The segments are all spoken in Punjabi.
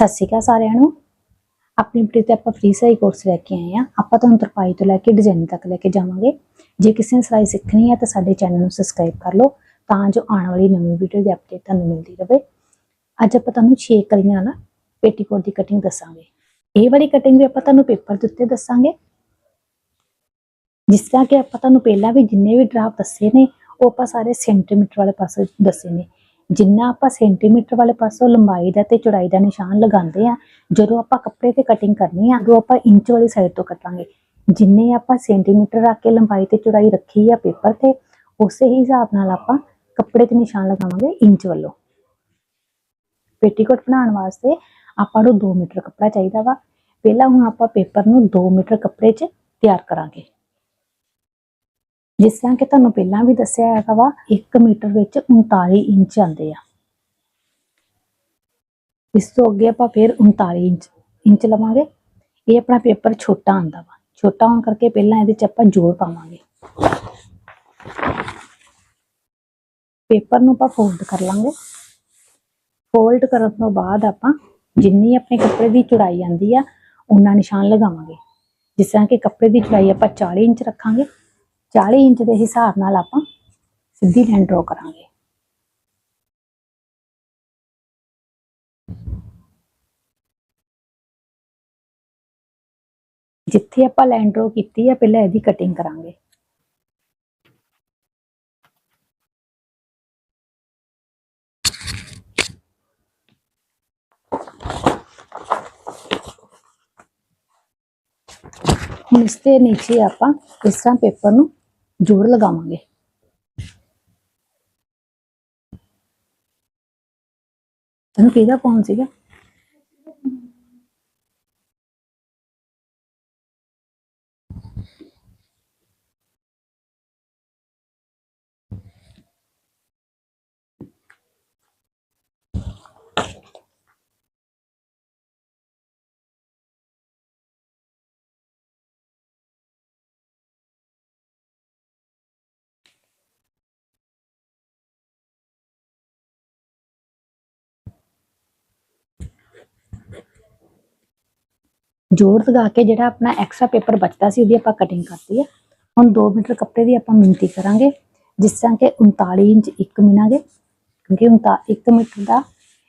ਸਤਿ ਸ਼੍ਰੀ ਅਕਾਲ ਸਾਰਿਆਂ ਨੂੰ। ਆਪਣੀ ਬੁਟੀਕ ਤੇ ਆਪਾਂ ਫ੍ਰੀ ਸਿਲਾਈ ਕੋਰਸ ਲੈ ਕੇ ਆਏ ਆ ਆਪਾਂ ਤੁਹਾਨੂੰ ਤਰਪਾਈ ਤੋਂ ਲੈ ਕੇ ਡਿਜ਼ਾਈਨ ਤੱਕ ਲੈ ਕੇ ਜਾਵਾਂਗੇ। ਜੇ ਕਿਸੇ ਨੇ ਸਿਲਾਈ ਸਿੱਖਣੀ ਹੈ ਤਾਂ ਸਾਡੇ ਚੈਨਲ ਨੂੰ ਸਬਸਕ੍ਰਾਈਬ ਕਰ ਲਓ ਤਾਂ ਜੋ ਆਉਣ ਵਾਲੀ ਨਵੀਂ ਵੀਡੀਓ ਦੀ ਅਪਡੇਟ ਤੁਹਾਨੂੰ ਮਿਲਦੀ ਰਹੇ ਅੱਜ ਆਪਾਂ ਤੁਹਾਨੂੰ 6 ਕਲੀਆਂ ਨਾਲ ਪੇਟੀਕੋਟ ਦੀ ਕਟਿੰਗ ਦੱਸਾਂਗੇ। ਇਹ ਵਾਲੀ ਕਟਿੰਗ ਵੀ ਆਪਾਂ ਤੁਹਾਨੂੰ ਪੇਪਰ ਦੇ ਉੱਤੇ ਦੱਸਾਂਗੇ। ਜਿਸ ਤਰ੍ਹਾਂ ਕਿ ਆਪਾਂ ਤੁਹਾਨੂੰ ਪਹਿਲਾਂ ਵੀ ਜਿੰਨੇ ਵੀ ਡਰਾਫਟ ਦੱਸੇ ਨੇ, ਉਹ ਆਪਾਂ ਸਾਰੇ ਸੈਂਟੀਮੀਟਰ ਵਾਲੇ ਪਾਸੇ ਦੱਸੇ ਨੇ। ਜਿੰਨਾ ਆਪਾਂ ਸੈਂਟੀਮੀਟਰ ਵਾਲੇ ਪਾਸੋਂ ਲੰਬਾਈ ਦਾ ਤੇ ਚੌੜਾਈ ਦਾ ਨਿਸ਼ਾਨ ਲਗਾਉਂਦੇ ਆ, ਜਦੋਂ ਆਪਾਂ ਕੱਪੜੇ ਤੇ ਕਟਿੰਗ ਕਰਨੀ ਆ, ਉਦੋਂ ਆਪਾਂ ਇੰਚ ਵਾਲੀ ਸਾਈਡ ਤੋਂ ਕੱਟਾਂਗੇ। ਜਿੰਨੇ ਆਪਾਂ ਸੈਂਟੀਮੀਟਰ ਰੱਖ ਕੇ ਲੰਬਾਈ ਤੇ ਚੌੜਾਈ ਰੱਖੀ ਆ ਪੇਪਰ ਤੇ, ਉਸੇ ਹੀ ਹਿਸਾਬ ਨਾਲ ਆਪਾਂ ਕੱਪੜੇ ਤੇ ਨਿਸ਼ਾਨ ਲਗਾਵਾਂਗੇ ਇੰਚ ਵੱਲੋਂ। ਪੇਟੀਕੋਟ ਬਣਾਉਣ ਵਾਸਤੇ ਆਪਾਂ ਨੂੰ 2 ਮੀਟਰ ਕੱਪੜਾ ਚਾਹੀਦਾ ਵਾ। ਪਹਿਲਾਂ ਹੁਣ ਆਪਾਂ ਪੇਪਰ ਨੂੰ 2 ਮੀਟਰ ਕੱਪੜੇ 'ਚ ਤਿਆਰ ਕਰਾਂਗੇ। ਜਿਸ ਤਰ੍ਹਾਂ ਕਿ ਤੁਹਾਨੂੰ ਪਹਿਲਾਂ ਵੀ ਦੱਸਿਆ ਹੈਗਾ ਵਾ 1 ਮੀਟਰ ਵਿੱਚ 39 ਇੰਚ ਆਉਂਦੇ ਆ। ਇਸ ਤੋਂ ਅੱਗੇ ਆਪਾਂ ਫਿਰ 39 ਇੰਚ ਇੰਚ ਲਵਾਂਗੇ। ਇਹ ਆਪਣਾ ਪੇਪਰ ਛੋਟਾ ਆਂਦਾ ਵਾ। ਛੋਟਾ ਹੋਣ ਕਰਕੇ ਪਹਿਲਾਂ ਇਹਦੇ ਚ ਆਪਾਂ ਜੋੜ ਪਾਵਾਂਗੇ। ਪੇਪਰ ਨੂੰ ਆਪਾਂ ਫੋਲਡ ਕਰ ਲਾਂਗੇ। ਫੋਲਡ ਕਰਨ ਤੋਂ ਬਾਅਦ ਆਪਾਂ ਜਿੰਨੀ ਆਪਣੇ ਕੱਪੜੇ ਦੀ ਚੌੜਾਈ ਆਂਦੀ ਆ ਉਨਾ ਨਿਸ਼ਾਨ ਲਗਾਵਾਂਗੇ। ਜਿਸ ਤਰ੍ਹਾਂ ਕਿ ਕੱਪੜੇ ਦੀ ਚੌੜਾਈ ਆਪਾਂ 40 ਇੰਚ ਰੱਖਾਂਗੇ। 40 ਇੰਚ ਦੇ ਹਿਸਾਬ ਨਾਲ ਆਪਾਂ ਸਿੱਧੀ ਲਾਈਨ ਡਰਾ ਕਰਾਂਗੇ। ਜਿੱਥੇ ਆਪਾਂ ਲਾਈਨ ਡਰਾ ਕੀਤੀ ਆ, ਪਹਿਲਾਂ ਇਹਦੀ ਕਟਿੰਗ ਕਰਾਂਗੇ। ਹੁਣ ਇਸ ਦੇ ਨੀਚੇ ਆਪਾਂ ਇਸ ਤਰ੍ਹਾਂ ਪੇਪਰ ਨੂੰ ਜੋੜ ਲਗਾਵਾਂਗੇ। ਤੈਨੂੰ ਕਿਹਦਾ ਕੌਣ ਸੀਗਾ? ਜੋੜ ਲਗਾ ਕੇ ਜਿਹੜਾ ਆਪਣਾ ਐਕਸਟਰਾ ਪੇਪਰ ਬਚਦਾ ਸੀ, ਉਹਦੀ ਆਪਾਂ ਕਟਿੰਗ ਕਰਤੀ ਹੈ ਹੁਣ 2 ਮੀਟਰ ਕੱਪੜੇ ਦੀ ਆਪਾਂ ਮਿਣਤੀ ਕਰਾਂਗੇ। ਜਿਸ ਤਰ੍ਹਾਂ ਕਿ 39 ਇੰਚ ਇੱਕ ਮਿਨਾਂਗੇ ਕਿਉਂਕਿ 1 ਮੀਟਰ ਦਾ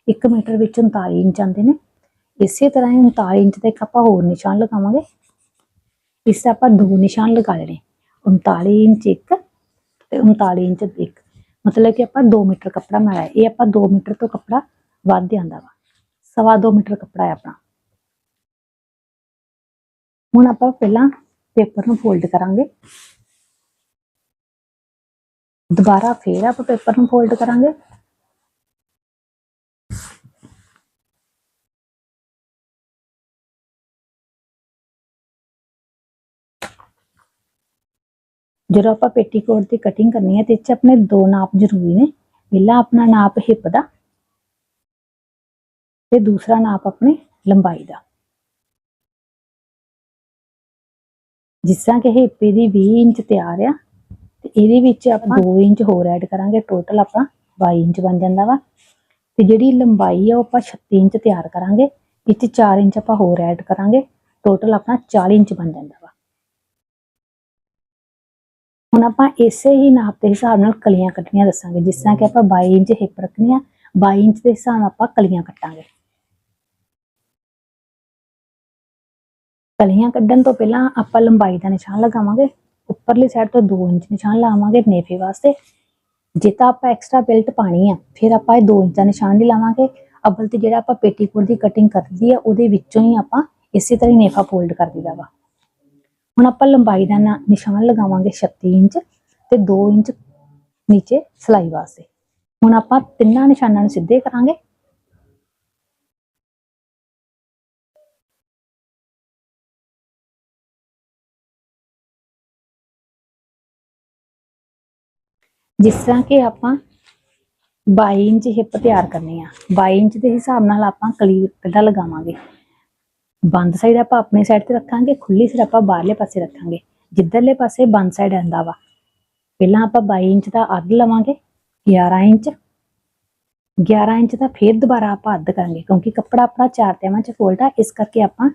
1 ਮੀਟਰ ਵਿੱਚ 39 ਇੰਚ ਆਉਂਦੇ ਨੇ। ਇਸੇ ਤਰ੍ਹਾਂ ਹੀ 39 ਇੰਚ ਦੇ ਇੱਕ ਆਪਾਂ ਹੋਰ ਨਿਸ਼ਾਨ ਲਗਾਵਾਂਗੇ। ਇਸ ਆਪਾਂ ਦੋ ਨਿਸ਼ਾਨ ਲਗਾ ਲੈਣੇ। 39 ਇੰਚ ਇੱਕ ਤੇ 39 ਇੰਚ ਇੱਕ। ਮਤਲਬ ਕਿ ਆਪਾਂ 2 ਮੀਟਰ ਕੱਪੜਾ ਬਣਾਇਆ। ਇਹ ਆਪਾਂ 2 ਮੀਟਰ ਤੋਂ ਕੱਪੜਾ ਵੱਧ ਆਂਦਾ ਵਾ। ਸਵਾ 2 ਮੀਟਰ ਕੱਪੜਾ ਹੈ ਆਪਣਾ। ਹੁਣ ਆਪਾਂ ਪਹਿਲਾਂ ਪੇਪਰ ਨੂੰ ਫੋਲਡ ਕਰਾਂਗੇ। ਦੁਬਾਰਾ ਫੇਰ ਆਪਾਂ ਪੇਪਰ ਨੂੰ ਫੋਲਡ ਕਰਾਂਗੇ। ਜਦੋਂ ਆਪਾਂ ਪੇਟੀਕੋਟ ਦੀ ਕਟਿੰਗ ਕਰਨੀ ਹੈ ਤੇ ਇੱਥੇ ਆਪਣੇ ਦੋ ਨਾਪ ਜ਼ਰੂਰੀ ਨੇ। ਪਹਿਲਾ ਆਪਣਾ ਨਾਪ ਹਿੱਪ ਦਾ ਤੇ ਦੂਸਰਾ ਨਾਪ ਆਪਣੇ ਲੰਬਾਈ ਦਾ। ਜਿਸ ਤਰ੍ਹਾਂ ਕਿ ਹਿੱਪੇ ਦੀ 20 ਇੰਚ ਤਿਆਰ ਆ, ਤੇ ਇਹਦੇ ਵਿੱਚ ਆਪਾਂ 2 ਇੰਚ ਹੋਰ ਐਡ ਕਰਾਂਗੇ ਟੋਟਲ ਆਪਾਂ 22 ਇੰਚ ਬਣ ਜਾਂਦਾ ਵਾ। ਤੇ ਜਿਹੜੀ ਲੰਬਾਈ ਆ, ਉਹ ਆਪਾਂ 36 ਇੰਚ ਤਿਆਰ ਕਰਾਂਗੇ ਇੱਥੇ 4 ਇੰਚ ਆਪਾਂ ਹੋਰ ਐਡ ਕਰਾਂਗੇ ਟੋਟਲ ਆਪਣਾ 40 ਇੰਚ ਬਣ ਜਾਂਦਾ ਵਾ। ਹੁਣ ਆਪਾਂ ਇਸੇ ਹੀ ਨਾਪ ਦੇ ਹਿਸਾਬ ਨਾਲ ਕਲੀਆਂ ਕੱਟਣੀਆਂ ਦੱਸਾਂਗੇ, ਜਿਸ ਤਰ੍ਹਾਂ ਕਿ ਆਪਾਂ 22 ਇੰਚ ਹਿੱਪ ਰੱਖਣੀ ਆ 22 ਇੰਚ ਦੇ ਹਿਸਾਬ ਨਾਲ ਆਪਾਂ ਕਲੀਆਂ ਕੱਟਾਂਗੇ। ਕਲੀਆਂ ਕੱਢਣ ਤੋਂ ਪਹਿਲਾਂ ਆਪਾਂ ਲੰਬਾਈ ਦਾ ਨਿਸ਼ਾਨ ਲਗਾਵਾਂਗੇ। ਉੱਪਰਲੀ ਸਾਈਡ ਤੋਂ 2 ਇੰਚ ਨਿਸ਼ਾਨ ਲਾਵਾਂਗੇ ਨੇਫੇ ਵਾਸਤੇ। ਜੇ ਤਾਂ ਆਪਾਂ ਐਕਸਟਰਾ ਬੈਲਟ ਪਾਣੀ ਆ, ਫਿਰ ਆਪਾਂ ਇਹ 2 ਇੰਚ ਦਾ ਨਿਸ਼ਾਨ ਨਹੀਂ ਲਾਵਾਂਗੇ। ਅਬਲ ਤੇ ਜਿਹੜਾ ਆਪਾਂ ਪੇਟੀਕੋਟ ਦੀ ਕਟਿੰਗ ਕਰਦੀ ਆ, ਉਹਦੇ ਵਿੱਚੋਂ ਹੀ ਆਪਾਂ ਇਸੇ ਤਰ੍ਹਾਂ ਹੀ ਨੇਫਾ ਫੋਲਡ ਕਰ ਦਿੰਦਾ ਵਾ। ਹੁਣ ਆਪਾਂ ਲੰਬਾਈ ਦਾ ਨਾ- ਨਿਸ਼ਾਨ ਲਗਾਵਾਂਗੇ 36 ਇੰਚ ਤੇ 2 ਇੰਚ ਨੀਚੇ ਸਲਾਈ ਵਾਸਤੇ। ਹੁਣ ਆਪਾਂ ਤਿੰਨਾਂ ਨਿਸ਼ਾਨਾਂ ਨੂੰ ਸਿੱਧੇ ਕਰਾਂਗੇ। ਜਿਸ ਤਰ੍ਹਾਂ ਕਿ ਆਪਾਂ 22 ਇੰਚ ਹਿੱਪ ਤਿਆਰ ਕਰਨੀ ਆ 22 ਇੰਚ ਦੇ ਹਿਸਾਬ ਨਾਲ ਆਪਾਂ ਕਲੀ ਕੱਢਾ ਲਗਾਵਾਂਗੇ ਬੰਦ ਸਾਈਡ ਆਪਾਂ ਆਪਣੇ ਸਾਈਡ ਤੇ ਰੱਖਾਂਗੇ ਖੁੱਲੀ ਸਾਈਡ ਆਪਾਂ ਬਾਹਰਲੇ ਪਾਸੇ ਰੱਖਾਂਗੇ ਜਿੱਧਰਲੇ ਪਾਸੇ ਬੰਦ ਸਾਈਡ ਆਂਦਾ ਵਾ ਪਹਿਲਾਂ ਆਪਾਂ 22 ਇੰਚ ਦਾ ਅੱਧ ਲਵਾਂਗੇ 11 ਇੰਚ 11 ਇੰਚ ਦਾ ਫੇਰ ਦੁਬਾਰਾ ਆਪਾਂ ਅੱਧ ਕਰਾਂਗੇ ਕਿਉਂਕਿ ਕੱਪੜਾ ਆਪਣਾ ਚਾਰ ਤਿਆਵਾਂ ਚ ਫੋਲਡ ਆ ਇਸ ਕਰਕੇ ਆਪਾਂ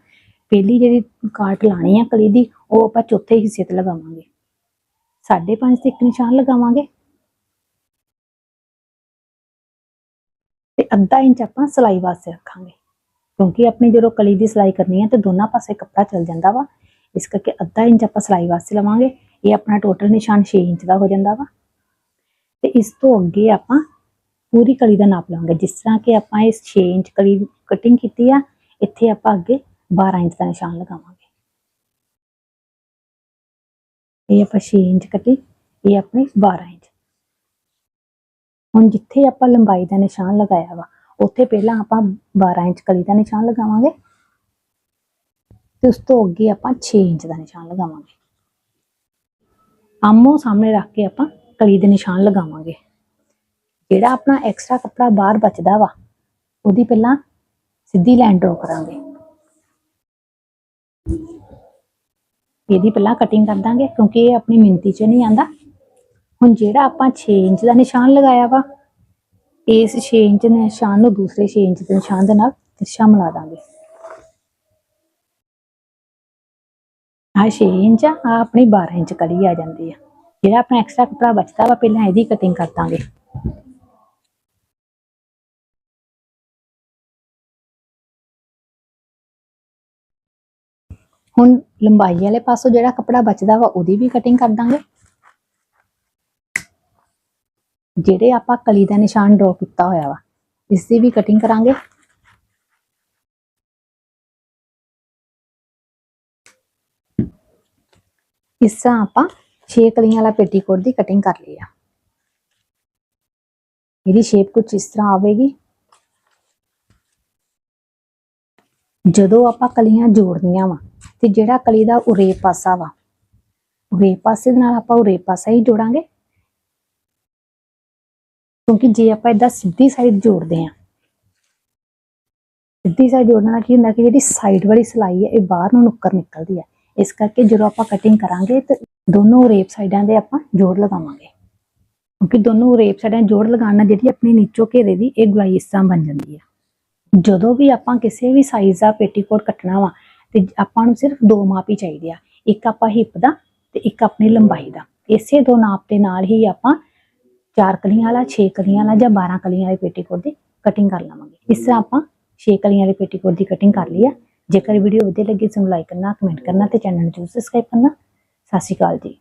ਪਹਿਲੀ ਜਿਹੜੀ ਕਾਟ ਲਾਣੀ ਆ ਕਲੀ ਦੀ ਉਹ ਆਪਾਂ ਚੌਥੇ ਹਿੱਸੇ ਤੇ ਲਗਾਵਾਂਗੇ 5.5 ਤੇ ਇੱਕ ਨਿਸ਼ਾਨ ਲਗਾਵਾਂਗੇ ਤੇ ਅੱਧਾ ਇੰਚ ਆਪਾਂ ਸਲਾਈ ਵਾਸਤੇ ਰੱਖਾਂਗੇ। ਕਿਉਂਕਿ ਆਪਣੀ ਜਦੋਂ ਕਲੀ ਦੀ ਸਲਾਈ ਕਰਨੀ ਹੈ ਤੇ ਦੋਨਾਂ ਪਾਸੇ ਕੱਪੜਾ ਚੱਲ ਜਾਂਦਾ ਵਾ। ਇਸ ਕਰਕੇ ਅੱਧਾ ਇੰਚ ਆਪਾਂ ਸਲਾਈ ਵਾਸਤੇ ਲਵਾਂਗੇ। ਇਹ ਆਪਣਾ ਟੋਟਲ ਨਿਸ਼ਾਨ 6 ਇੰਚ ਦਾ ਹੋ ਜਾਂਦਾ ਵਾ। ਤੇ ਇਸ ਤੋਂ ਅੱਗੇ ਆਪਾਂ ਪੂਰੀ ਕਲੀ ਦਾ ਨਾਪ ਲਵਾਂਗੇ। ਜਿਸ ਤਰ੍ਹਾਂ ਕਿ ਆਪਾਂ ਇਸ 6 ਇੰਚ ਕਲੀ ਕਟਿੰਗ ਕੀਤੀ ਆ, ਇੱਥੇ ਆਪਾਂ ਅੱਗੇ 12 ਇੰਚ ਦਾ ਨਿਸ਼ਾਨ ਲਗਾਵਾਂਗੇ। ਇਹ ਆਪਾਂ 6 ਇੰਚ ਕੱਟੀ ਇਹ ਆਪਣੀ 12 ਇੰਚ ਹੁਣ ਜਿੱਥੇ ਆਪਾਂ ਲੰਬਾਈ ਦਾ ਨਿਸ਼ਾਨ ਲਗਾਇਆ ਵਾ, ਉੱਥੇ ਪਹਿਲਾਂ ਆਪਾਂ 12 ਇੰਚ ਕਲੀ ਦਾ ਨਿਸ਼ਾਨ ਲਗਾਵਾਂਗੇ ਤੇ ਉਸ ਤੋਂ ਅੱਗੇ ਆਪਾਂ 6 ਇੰਚ ਦਾ ਨਿਸ਼ਾਨ ਲਗਾਵਾਂਗੇ। ਆਮੋ ਸਾਹਮਣੇ ਰੱਖ ਕੇ ਆਪਾਂ ਕਲੀ ਦੇ ਨਿਸ਼ਾਨ ਲਗਾਵਾਂਗੇ। ਜਿਹੜਾ ਆਪਣਾ ਐਕਸਟਰਾ ਕੱਪੜਾ ਬਾਹਰ ਬਚਦਾ ਵਾ, ਉਹਦੀ ਪਹਿਲਾਂ ਸਿੱਧੀ ਲਾਈਨ ਡਰਾ ਕਰਾਂਗੇ। ਇਹਦੀ ਪਹਿਲਾਂ ਕਟਿੰਗ ਕਰ ਦਾਂਗੇ ਕਿਉਂਕਿ ਇਹ ਆਪਣੀ ਮਿੰਤੀ 'ਚ ਨਹੀਂ ਆਂਦਾ ਹੁਣ ਜਿਹੜਾ ਆਪਾਂ 6 ਇੰਚ ਦਾ ਨਿਸ਼ਾਨ ਲਗਾਇਆ ਵਾ, ਇਸ 6 ਇੰਚ ਨਿਸ਼ਾਨ ਨੂੰ ਦੂਸਰੇ 6 ਇੰਚ ਦੇ ਨਿਸ਼ਾਨ ਦੇ ਨਾਲ ਤਿਰਛਾ ਮਿਲਾ ਦਾਂਗੇ। ਆ 6 ਇੰਚ ਆ ਆਪਣੀ 12 ਇੰਚ ਕਲੀ ਆ ਜਾਂਦੀ ਆ। ਜਿਹੜਾ ਆਪਣਾ ਐਕਸਟਰਾ ਕੱਪੜਾ ਬਚਦਾ ਵਾ, ਪਹਿਲਾਂ ਇਹਦੀ ਕਟਿੰਗ ਕਰ ਦਾਂਗੇ। ਹੁਣ ਲੰਬਾਈ ਵਾਲੇ ਪਾਸੋਂ ਜਿਹੜਾ ਕੱਪੜਾ ਬਚਦਾ ਵਾ, ਉਹਦੀ ਵੀ ਕਟਿੰਗ ਕਰ ਦਾਂਗੇ। ਜਿਹੜੇ ਆਪਾਂ ਕਲੀ ਦਾ ਨਿਸ਼ਾਨ ਡਰਾ ਕੀਤਾ ਹੋਇਆ ਵਾ, ਇਸ ਦੀ ਵੀ ਕਟਿੰਗ ਕਰਾਂਗੇ। ਇਸ ਤਰ੍ਹਾਂ ਆਪਾਂ 6 ਕਲੀਆਂ ਵਾਲਾ ਪੇਟੀਕੋਟ ਦੀ ਕਟਿੰਗ ਕਰ ਲਈ ਆ। ਇਹਦੀ ਸ਼ੇਪ ਕੁਝ ਇਸ ਤਰ੍ਹਾਂ ਆਵੇਗੀ। ਜਦੋਂ ਆਪਾਂ ਕਲੀਆਂ ਜੋੜਨੀਆਂ ਵਾ, ਤੇ ਜਿਹੜਾ ਕਲੀ ਦਾ ਉਰੇ ਪਾਸਾ ਵਾ, ਉਰੇ ਪਾਸੇ ਦੇ ਨਾਲ ਆਪਾਂ ਉਰੇ ਪਾਸਾ ਹੀ ਜੋੜਾਂਗੇ। ਕਿਉਂਕਿ ਜੇ ਆਪਾਂ ਇਦਾਂ ਸਿੱਧੀ ਸਾਈਡ ਜੋੜਦੇ ਆ ਸਿੱਧੀ ਸਾਈਡ ਜੋੜਨ ਨਾਲ ਕੀ ਹੁੰਦਾ ਕਿ ਜਿਹੜੀ ਸਾਈਡ ਵਾਲੀ ਸਲਾਈ ਹੈ, ਇਹ ਬਾਹਰ ਨੂੰ ਨੁੱਕਰ ਨਿਕਲਦੀ ਹੈ। ਇਸ ਕਰਕੇ ਜਦੋਂ ਆਪਾਂ ਕਟਿੰਗ ਕਰਾਂਗੇ ਤੇ ਦੋਨੋਂ ਰੇਪ ਸਾਈਡਾਂ ਦੇ ਆਪਾਂ ਜੋੜ ਲਗਾਵਾਂਗੇ। ਕਿਉਂਕਿ ਦੋਨੋਂ ਰੇਪ ਸਾਈਡਾਂ ਜੋੜ ਲਗਾਉਣ ਨਾਲ ਜਿਹੜੀ ਆਪਣੀ ਨੀਚੋ ਘੇਰੇ ਦੀ ਇਹ ਗੁਲਾਈ ਇਸ ਤਰ੍ਹਾਂ ਬਣ ਜਾਂਦੀ ਹੈ। ਜਦੋਂ ਵੀ ਆਪਾਂ ਕਿਸੇ ਵੀ ਸਾਈਜ਼ ਦਾ ਪੇਟੀਕੋਟ ਕੱਟਣਾ ਵਾ, ਤੇ ਆਪਾਂ ਨੂੰ ਸਿਰਫ ਦੋ ਮਾਪ ਹੀ ਚਾਹੀਦੇ ਆ, ਇੱਕ ਆਪਾਂ ਹਿੱਪ ਦਾ ਤੇ ਇੱਕ ਆਪਣੀ ਲੰਬਾਈ ਦਾ। ਇਸੇ ਦੋ ਨਾਪ ਦੇ ਨਾਲ ਹੀ ਆਪਾਂ ਚਾਰ ਕਲੀਆਂ ਵਾਲਾ 6 ਕਲੀਆਂ ਵਾਲਾ ਜਾਂ 12 ਕਲੀਆਂ ਵਾਲੇ ਪੇਟੀਕੋਟ ਦੀ ਕਟਿੰਗ ਕਰ ਲਵਾਂਗੇ। ਇਸ ਤਰ੍ਹਾਂ ਆਪਾਂ 6 ਕਲੀਆਂ ਵਾਲੇ ਪੇਟੀਕੋਟ ਦੀ ਕਟਿੰਗ ਕਰ ਲਈ ਆ। ਜੇਕਰ ਵੀਡੀਓ ਵਧੀਆ ਲੱਗੀ ਸਾਨੂੰ ਲਾਈਕ ਕਰਨਾ ਕਮੈਂਟ ਕਰਨਾ ਤੇ ਚੈਨਲ ਨੂੰ ਜ਼ਰੂਰ ਸਬਸਕ੍ਰਾਈਬ ਕਰਨਾ। ਸਤਿ ਸ਼੍ਰੀ ਅਕਾਲ ਜੀ।